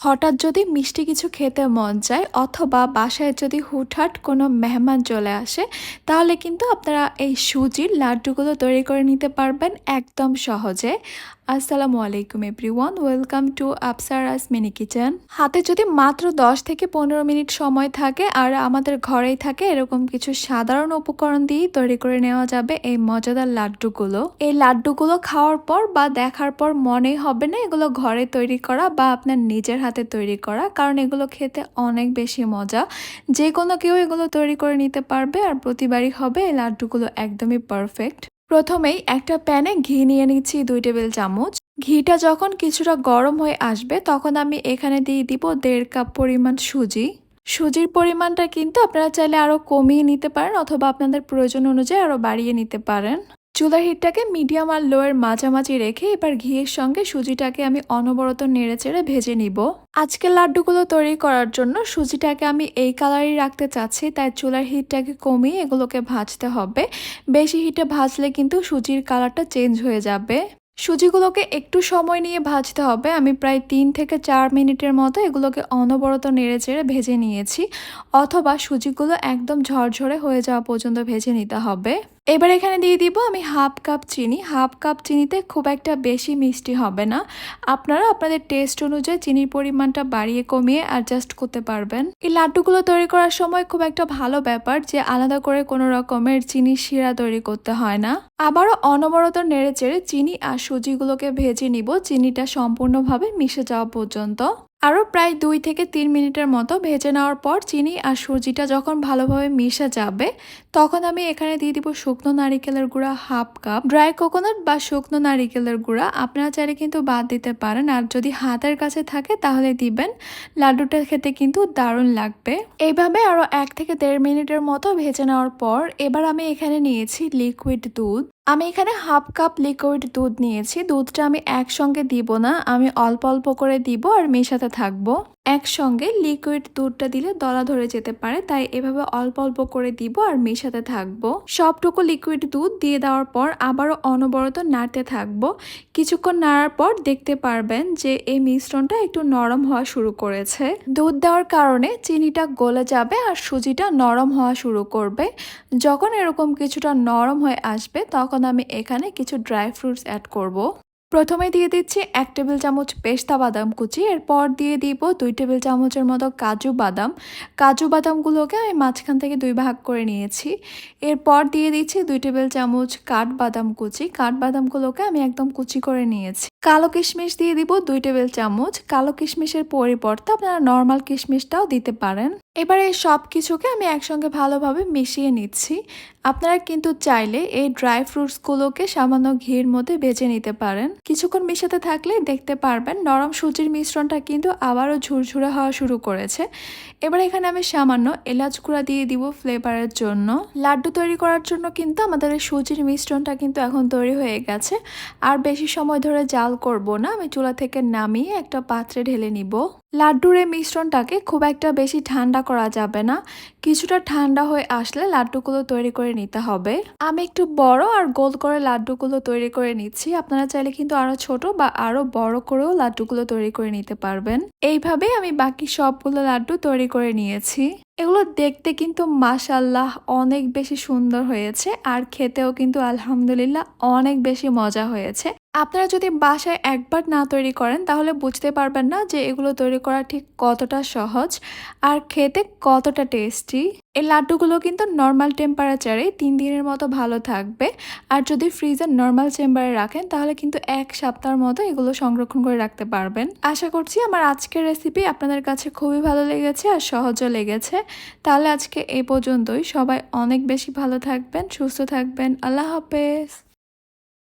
হঠাৎ যদি মিষ্টি কিছু খেতে মন চায় অথবা বাসায় যদি হুটহাট কোনো মেহমান চলে আসে, তাহলে কিন্তু আপনারা এই সুজির লাড্ডুগুলো তৈরি করে নিতে পারবেন একদম সহজে। আসসালামু আলাইকুম এভরিওয়ান, ওয়েলকাম টু আপসারাস মিনি কিচেন। হাতে যদি মাত্র 10 থেকে পনেরো মিনিট সময় থাকে আর আমাদের ঘরেই থাকে, এরকম কিছু সাধারণ উপকরণ দিয়েই তৈরি করে নেওয়া যাবে এই মজাদার লাড্ডুগুলো। এই লাড্ডুগুলো খাওয়ার পর বা দেখার পর মনেই হবে না এগুলো ঘরে তৈরি করা বা আপনার নিজের হাতে তৈরি করা, কারণ এগুলো খেতে অনেক বেশি মজা। যে কোনো কেউ এগুলো তৈরি করে নিতে পারবে আর প্রতিবারই হবে, এই লাড্ডুগুলো একদমই পারফেক্ট প্রথমেই একটা প্যানে ঘি নিয়ে নিচ্ছি দুই টেবিল চামচ। ঘিটা যখন কিছুটা গরম হয়ে আসবে, তখন আমি এখানে দিয়ে দিব দেড় কাপ পরিমাণ সুজি। সুজির পরিমাণটা কিন্তু আপনারা চাইলে আরও কমিয়ে নিতে পারেন অথবা আপনাদের প্রয়োজন অনুযায়ী আরও বাড়িয়ে নিতে পারেন। চুলার হিটটাকে মিডিয়াম আর লোয়ের মাঝামাঝি রেখে এবার ঘিয়ের সঙ্গে সুজিটাকে আমি অনবরত নেড়ে চেড়ে ভেজে নিব। আজকের লাড্ডুগুলো তৈরি করার জন্য সুজিটাকে আমি এই কালারই রাখতে চাচ্ছি, তাই চুলার হিটটাকে কমিয়ে এগুলোকে ভাজতে হবে। বেশি হিটে ভাজলে কিন্তু সুজির কালারটা চেঞ্জ হয়ে যাবে। সুজিগুলোকে একটু সময় নিয়ে ভাজতে হবে। আমি প্রায় তিন থেকে চার মিনিটের মতো এগুলোকে অনবরত নেড়ে চেড়ে ভেজে নিয়েছি, অথবা সুজিগুলো একদম ঝরঝরে হয়ে যাওয়া পর্যন্ত ভেজে নিতে হবে। এবার এখানে দিয়ে দিব আমি হাফ কাপ চিনি। হাফ কাপ চিনিতে খুব একটা বেশি মিষ্টি হবে না। আপনারা আপনাদের টেস্ট অনুযায়ী চিনির পরিমাণটা বাড়িয়ে কমিয়ে অ্যাডজাস্ট করতে পারবেন। এই লাড্ডুগুলো তৈরি করার সময় খুব একটা ভালো ব্যাপার যে আলাদা করে কোনো রকমের চিনি শিরা তৈরি করতে হয় না। আবারও অনবরত নেড়ে চেড়ে চিনি আর সুজিগুলোকে ভেজে নিব। চিনিটা সম্পূর্ণভাবে মিশে যাওয়া পর্যন্ত। আরও প্রায় দুই থেকে তিন মিনিটের মতো ভেজে নেওয়ার পর চিনি আর সুজিটা যখন ভালোভাবে মিশে যাবে, তখন আমি এখানে দিয়ে দিব শুকনো নারিকেলের গুঁড়া হাফ কাপ। ড্রাই কোকোনাট বা শুকনো নারিকেলের গুঁড়া আপনারা চাইলে কিন্তু বাদ দিতে পারেন, আর যদি হাতের কাছে থাকে তাহলে দিবেন। লাড্ডুটা খেতে কিন্তু দারুণ লাগবে। এইভাবে আরও এক থেকে দেড় মিনিটের মতো ভেজে নেওয়ার পর এবার আমি এখানে নিয়েছি লিকুইড দুধ। আমি এখানে হাফ কাপ লিকুইড দুধ নিয়েছি। দুধটা আমি একসঙ্গে দিব না। আমি অল্প অল্প করে দিব আর মেশাতে থাকব। একসঙ্গে লিকুইড দুধটা দিলে দলা ধরে যেতে পারে, তাই এভাবে অল্প অল্প করে দিব আর মেশাতে থাকব। সবটুকু লিকুইড দুধ দিয়ে দেওয়ার পর আবারও অনবরত নাড়তে থাকব। কিছুক্ষণ নাড়ার পর দেখতে পারবেন যে এই মিশ্রণটা একটু নরম হওয়া শুরু করেছে। দুধ দেওয়ার কারণে চিনিটা গলে যাবে আর সুজিটা নরম হওয়া শুরু করবে। যখন এরকম কিছুটা নরম হয়ে আসবে, তখন আমি এখানে কিছু ড্রাই ফ্রুটস অ্যাড করব। প্রথমে দিয়ে দিচ্ছি এক টেবিল চামচ পেস্তা বাদাম কুচি, এরপর দিয়ে দিব দুই টেবিল চামচের মতো কাজু বাদাম। কাজু বাদামগুলোকে আমি মাঝখান থেকে দুই ভাগ করে নিয়েছি। এরপর দিয়ে দিচ্ছি দুই টেবিল চামচ কাঠ বাদাম কুচি। কাঠ বাদামগুলোকে আমি একদম কুচি করে নিয়েছি। কালো কিশমিশ দিয়ে দিব দুই টেবিল চামচ। কালো কিশমিশের পরিবর্তে আপনারা নর্মাল কিশমিশটাও দিতে পারেন। এবার সব কিছুকে আমি একসঙ্গে ভালোভাবে মিশিয়ে নিচ্ছি। আপনারা কিন্তু চাইলে এই ড্রাই ফ্রুটসগুলোকে সামান্য ঘির মধ্যে বেজে নিতে পারেন। কিছুক্ষণ মিশাতে থাকলে দেখতে পারবেন নরম সুজির মিশ্রণটা কিন্তু আবারও ঝুরঝুরে হওয়া শুরু করেছে। এবার এখানে আমি সামান্য এলাচ গুঁড়া দিয়ে দিব ফ্লেভারের জন্য। লাড্ডু তৈরি করার জন্য কিন্তু আমাদের সুজির মিশ্রণটা কিন্তু এখন তৈরি হয়ে গেছে। আর বেশি সময় ধরে জাল করব না। আমি চুলা থেকে নামিয়ে একটা পাত্রে ঢেলে নিব। লাড্ডুর এই মিশ্রণটাকে খুব একটা বেশি ঠান্ডা করা যাবে না। কিছুটা ঠান্ডা হয়ে আসলে লাড্ডুগুলো তৈরি করে নিতে হবে। আমি একটু বড় আর গোল করে লাড্ডুগুলো তৈরি করে নিচ্ছি। আপনারা চাইলে কিন্তু আরও ছোট বা আরও বড় করেও লাড্ডুগুলো তৈরি করে নিতে পারবেন। এইভাবে আমি বাকি সবগুলো লাড্ডু তৈরি করে নিয়েছি। এগুলো দেখতে কিন্তু মাশাল্লাহ অনেক বেশি সুন্দর হয়েছে। আর খেতেও কিন্তু আলহামদুলিল্লাহ অনেক বেশি মজা হয়েছে। আপনারা যদি বাসায় একবার না তৈরি করেন, তাহলে বুঝতে পারবেন না যে এগুলো তৈরি করা ঠিক কতটা সহজ আর খেতে কতটা টেস্টি এই লাড্ডুগুলো কিন্তু নর্মাল টেম্পারেচারে তিন দিনের মতো ভালো থাকবে। আর যদি ফ্রিজের নর্মাল চেম্বারে রাখেন, তাহলে কিন্তু এক সপ্তাহের মতো এগুলো সংরক্ষণ করে রাখতে পারবেন। আশা করছি আমার আজকের রেসিপি আপনাদের কাছে খুবই ভালো লেগেছে আর সহজও লেগেছে। তাহলে আজকে এই পর্যন্তই। সবাই অনেক বেশি ভালো থাকবেন, সুস্থ থাকবেন। আল্লাহ হাফেজ।